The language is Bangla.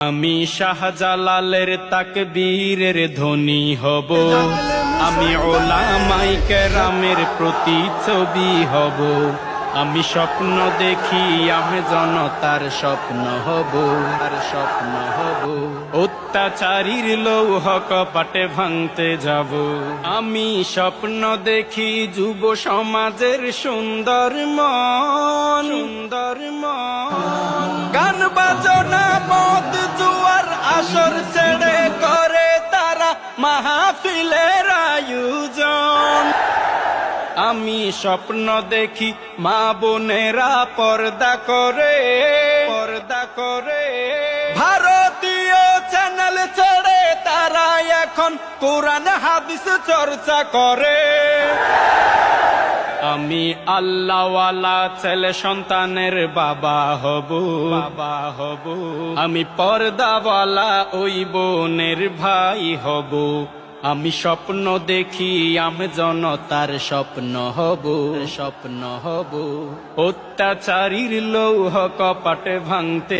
আমি শাহজালালের তাকবীরের ধ্বনি হব। আমি ওলামাই কেরামের ছবি হব। আমি স্বপ্ন দেখি আমি জনতার স্বপ্ন হব, তার স্বপ্ন হব। অত্যাচারীর লৌহ কপাটে ভাঙতে যাব। আমি স্বপ্ন দেখি যুব সমাজের সুন্দর মন। সুন্দর মন। গান বাজনা মদ আসর ছেড়ে করে তারা মাহফিলের আয়োজন। আমি স্বপ্ন দেখি মা বোনেরা পর্দা করে পর্দা করে। ভারতীয় চ্যানেল ছেড়ে তারা এখন কোরআন, হাদিস চর্চা করে। আমি আল্লাহওয়ালা ছেলে সন্তানের বাবা হব। বাবা হব। আমি পর্দাওয়ালা ওই বোনের ভাই হব। আমি স্বপ্ন দেখি আমি জনতার স্বপ্ন হব। স্বপ্ন হব। অত্যাচারীর লৌহ কপাটে ভাঙতে